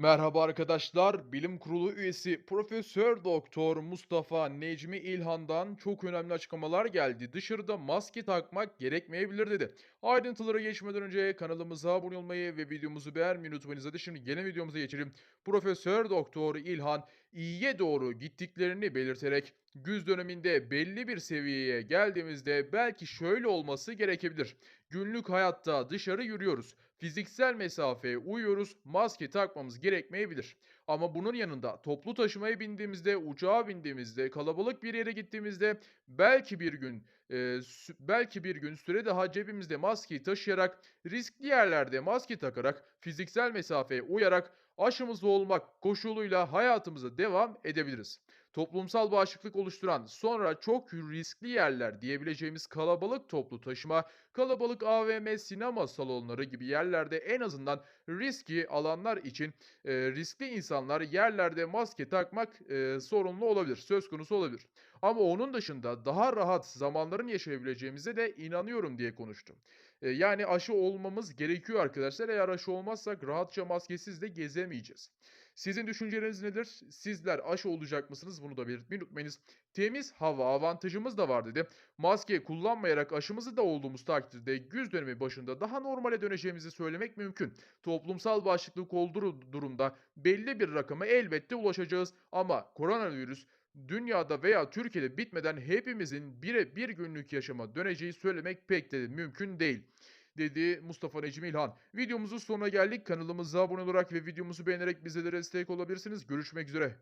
Merhaba arkadaşlar. Bilim Kurulu üyesi Profesör Doktor Mustafa Necmi İlhan'dan çok önemli açıklamalar geldi. Dışarıda maske takmak gerekmeyebilir dedi. Ayrıntılara geçmeden önce kanalımıza abone olmayı ve videomuzu beğenmeyi unutmayınız. Hadi şimdi gene videomuza geçelim. Profesör Doktor İlhan iyiye doğru gittiklerini belirterek güz döneminde belli bir seviyeye geldiğimizde belki şöyle olması gerekebilir. Günlük hayatta dışarı yürüyoruz. Fiziksel mesafeye uyuyoruz. Maske takmamız gerekmeyebilir. Ama bunun yanında toplu taşımaya bindiğimizde, uçağa bindiğimizde, kalabalık bir yere gittiğimizde belki bir gün e, belki bir gün süre daha cebimizde maskeyi taşıyarak, riskli yerlerde maske takarak, fiziksel mesafeye uyarak aşımızda olmak koşuluyla hayatımıza devam edebiliriz. Toplumsal bağışıklık oluşturan sonra çok riskli yerler diyebileceğimiz kalabalık toplu taşıma Kalabalık AVM, sinema salonları gibi yerlerde en azından riski alanlar için e, riskli insanlar yerlerde maske takmak e, sorunlu olabilir, söz konusu olabilir. Ama onun dışında daha rahat zamanların yaşayabileceğimize de inanıyorum diye konuştum. E, yani aşı olmamız gerekiyor arkadaşlar. Eğer aşı olmazsak rahatça maskesiz de gezemeyeceğiz. Sizin düşünceleriniz nedir? Sizler aşı olacak mısınız? Bunu da belirtmeyi unutmayınız. Temiz hava avantajımız da var dedi. Maske kullanmayarak aşımızı da olduğumuz takdirde güz dönemi başında daha normale döneceğimizi söylemek mümkün. Toplumsal bağışıklık olduğu durumda belli bir rakama elbette ulaşacağız ama koronavirüs dünyada veya Türkiye'de bitmeden hepimizin bire bir günlük yaşama döneceği söylemek pek de mümkün değil dedi Mustafa Necmi İlhan. Videomuzun sonuna geldik. Kanalımıza abone olarak ve videomuzu beğenerek bizlere destek olabilirsiniz. Görüşmek üzere.